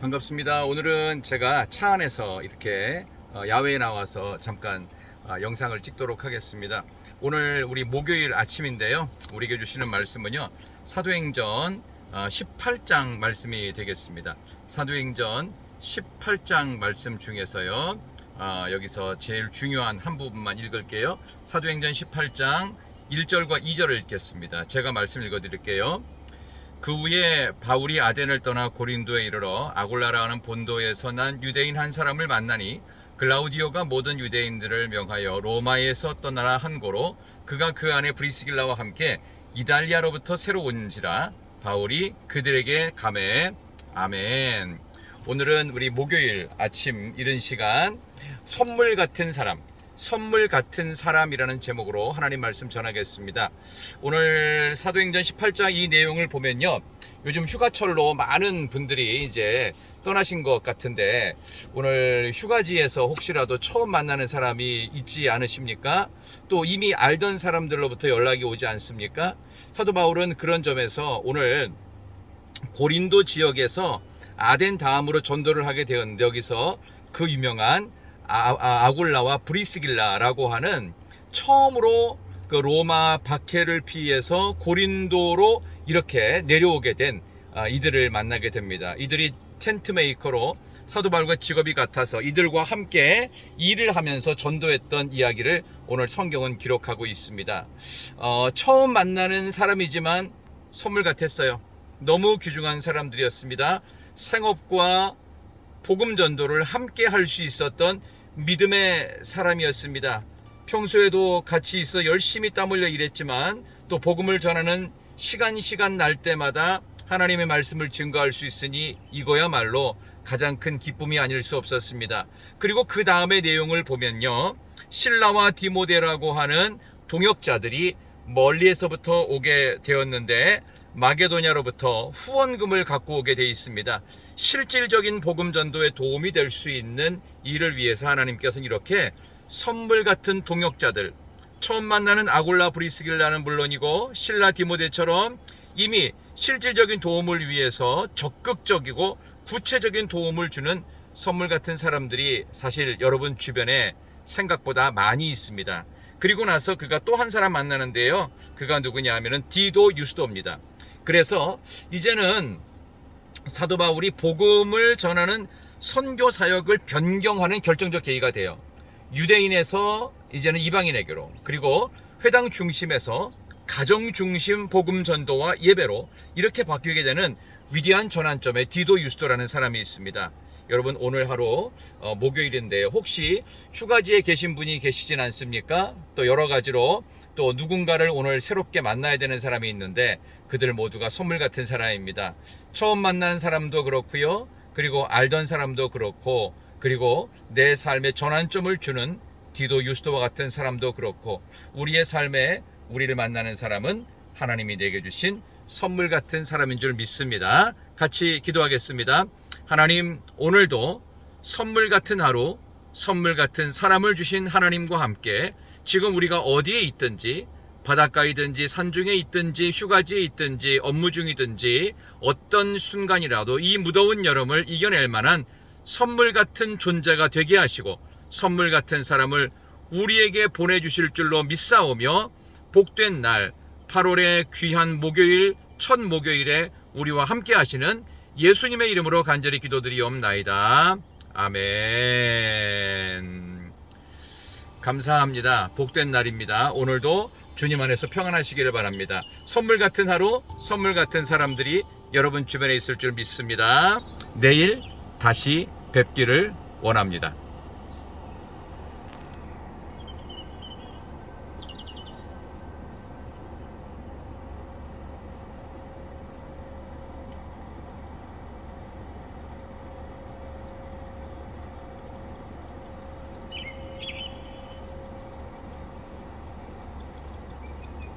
반갑습니다. 오늘은 제가 차 안에서 이렇게 어, 야외에 나와서 잠깐 어, 영상을 찍도록 하겠습니다. 오늘 우리 목요일 아침인데요. 우리에게 주시는 말씀은요. 사도행전 18장 말씀이 되겠습니다. 사도행전 18장 말씀 중에서요. 어, 여기서 제일 중요한 한 부분만 읽을게요. 사도행전 18장 1절과 2절을 읽겠습니다. 제가 말씀 읽어 드릴게요. 그 후에 바울이 아덴을 떠나 고린도에 이르러 아골라라 하는 본도에서 난 유대인 한 사람을 만나니 글라우디오가 모든 유대인들을 명하여 로마에서 떠나라 한 고로 그가 그 안에 브리스길라와 함께 이달리아로부터 새로 온지라 바울이 그들에게 감해 아멘. 오늘은 우리 목요일 아침 이른 시간 선물 같은 사람 선물 같은 사람이라는 제목으로 하나님 말씀 전하겠습니다. 오늘 사도행전 18장 이 내용을 보면요. 요즘 휴가철로 많은 분들이 이제 떠나신 것 같은데 오늘 휴가지에서 혹시라도 처음 만나는 사람이 있지 않으십니까? 또 이미 알던 사람들로부터 연락이 오지 않습니까? 사도 바울은 그런 점에서 오늘 고린도 지역에서 아덴 다음으로 전도를 하게 되었는데 여기서 그 유명한 아, 골라와 브리스길라라고 하는 처음으로 그 로마 박해를 피해서 고린도로 이렇게 내려오게 된 아, 이들을 만나게 됩니다. 이들이 텐트 메이커로 사도 바울과 직업이 같아서 이들과 함께 일을 하면서 전도했던 이야기를 오늘 성경은 기록하고 있습니다. 어, 처음 만나는 사람이지만 선물 같았어요. 너무 귀중한 사람들이었습니다. 생업과 복음 전도를 함께 할 수 있었던 믿음의 사람이었습니다. 평소에도 같이 있어 열심히 땀 흘려 일했지만 또 복음을 전하는 시간 시간 날 때마다 하나님의 말씀을 증거할 수 있으니 이거야말로 가장 큰 기쁨이 아닐 수 없었습니다. 그리고 그 다음의 내용을 보면요. 신라와 디모데라고 하는 동역자들이 멀리에서부터 오게 되었는데 마게도냐로부터 후원금을 갖고 오게 돼 있습니다. 실질적인 복음 전도에 도움이 될 수 있는 일을 위해서 하나님께서는 이렇게 선물 같은 동역자들 처음 만나는 아골라 브리스길라는 물론이고 신라 디모데처럼 이미 실질적인 도움을 위해서 적극적이고 구체적인 도움을 주는 선물 같은 사람들이 사실 여러분 주변에 생각보다 많이 있습니다. 그리고 나서 그가 또 한 사람 만나는데요. 그가 누구냐 하면은 디도 유스도입니다. 그래서 이제는 사도 바울이 복음을 전하는 선교 사역을 변경하는 결정적 계기가 돼요. 유대인에서 이제는 이방인에게로 그리고 회당 중심에서 가정 중심 복음 전도와 예배로 이렇게 바뀌게 되는 위대한 전환점에 디도 유스도라는 사람이 있습니다. 여러분 오늘 하루 어, 목요일인데 혹시 휴가지에 계신 분이 계시진 않습니까? 또 여러 가지로 또 누군가를 오늘 새롭게 만나야 되는 사람이 있는데 그들 모두가 선물 같은 사람입니다. 처음 만나는 사람도 그렇고요. 그리고 알던 사람도 그렇고 그리고 내 삶에 전환점을 주는 디도 유스도와 같은 사람도 그렇고 우리의 삶에 우리를 만나는 사람은 하나님이 내게 주신 선물 같은 사람인 줄 믿습니다. 같이 기도하겠습니다. 하나님, 오늘도 선물 같은 하루, 선물 같은 사람을 주신 하나님과 함께 지금 우리가 어디에 있든지 바닷가이든지 산중에 있든지 휴가지에 있든지 업무 중이든지 어떤 순간이라도 이 무더운 여름을 이겨낼 만한 선물 같은 존재가 되게 하시고 선물 같은 사람을 우리에게 보내주실 줄로 믿사오며 복된 날 8월의 귀한 목요일 첫 목요일에 우리와 함께 하시는 예수님의 이름으로 간절히 기도드리옵나이다. 아멘. 감사합니다. 복된 날입니다. 오늘도 주님 안에서 평안하시기를 바랍니다. 선물 같은 하루, 선물 같은 사람들이 여러분 주변에 있을 줄 믿습니다. 내일 다시 뵙기를 원합니다.